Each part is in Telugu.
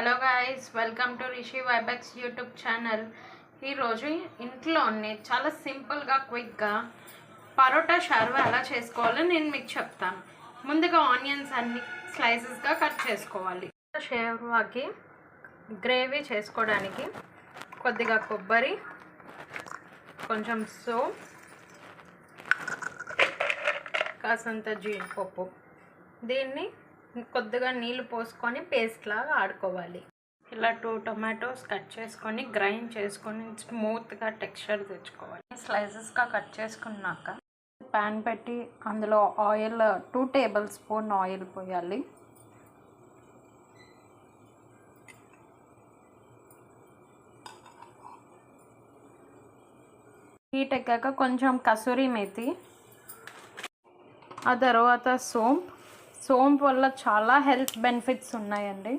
Hello guys welcome to Rishi Vibex YouTube channel ఈరోజు ఇంట్లోనే చాలా సింపుల్గా క్విక్గా పరోటా షర్వ ఎలా చేసుకోవాలో నేను మీకు చెప్తాను. ముందుగా ఆనియన్స్ అన్ని స్లైసెస్గా కట్ చేసుకోవాలి. షేర్వాకి గ్రేవీ చేసుకోవడానికి కొద్దిగా కొబ్బరి కొంచెం సో కాసంత జీడిపప్పు. దీన్ని కొద్దిగా నీళ్ళు పోసుకొని పేస్ట్ లాగా ఆడుకోవాలి. ఇలా టూ టొమాటోస్ కట్ చేసుకొని గ్రైండ్ చేసుకొని స్మూత్గా టెక్స్చర్ తెచ్చుకోవాలి. స్లైసెస్గా కట్ చేసుకున్నాక ప్యాన్ పెట్టి అందులో oil two tablespoon oil పోయాలి. హీట్ ఎక్కాక కొంచెం కసూరి మేతి ఆ తర్వాత సోంపు సోంపు వల్ల చాలా హెల్త్ బెనిఫిట్స్ ఉన్నాయండి.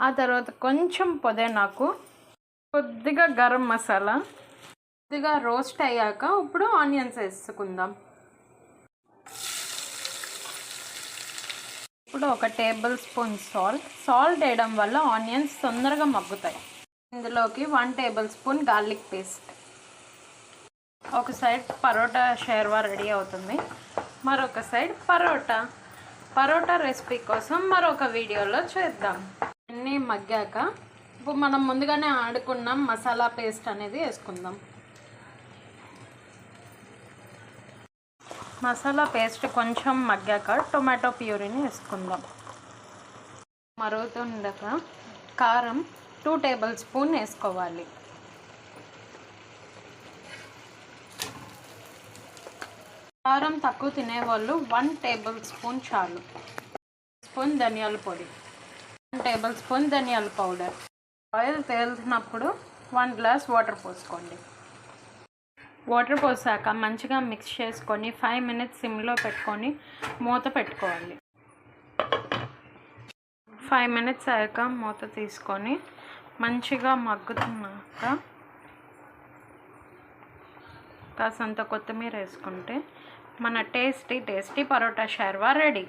ఆ తర్వాత కొంచెం పొదే నాకు కొద్దిగా గరం మసాలా కొద్దిగా రోస్ట్ అయ్యాక ఇప్పుడు ఆనియన్స్ వేసుకుందాం. ఇప్పుడు ఒక టేబుల్ స్పూన్ సాల్ట్. సాల్ట్ వేయడం వల్ల ఆనియన్స్ తొందరగా మగ్గుతాయి. ఇందులోకి one tablespoon garlic paste. ఒక సైడ్ పరోటా షేర్వా రెడీ అవుతుంది. మరొక సైడ్ పరోటా. పరోటా రెసిపీ కోసం మరొక వీడియోలో చేద్దాం. అన్నీ మగ్గాక ఇప్పుడు మనం ముందుగానే ఆడుకున్న మసాలా పేస్ట్ అనేది వేసుకుందాం. మసాలా పేస్ట్ కొంచెం మగ్గాక టొమాటో ప్యూరీని వేసుకుందాం. మరుగుతుండక కారం టూ టేబుల్ స్పూన్ వేసుకోవాలి. కారం తక్కువ తినేవాళ్ళు వన్ టేబుల్ స్పూన్ చాలు. స్పూన్ ధనియాల పొడి. వన్ టేబుల్ స్పూన్ ధనియాల పౌడర్. ఆయిల్ తేలుతున్నప్పుడు వన్ గ్లాస్ వాటర్ పోసుకోండి. వాటర్ పోసాక మంచిగా మిక్స్ చేసుకొని ఫైవ్ మినిట్స్ సిమ్లో పెట్టుకొని మూత పెట్టుకోవాలి. ఫైవ్ మినిట్స్ అయ్యాక మూత తీసుకొని మంచిగా మగ్గుతున్నాక కాసంత కొత్తిమీర వేసుకుంటే మన tasty tasty parotta sherva ready.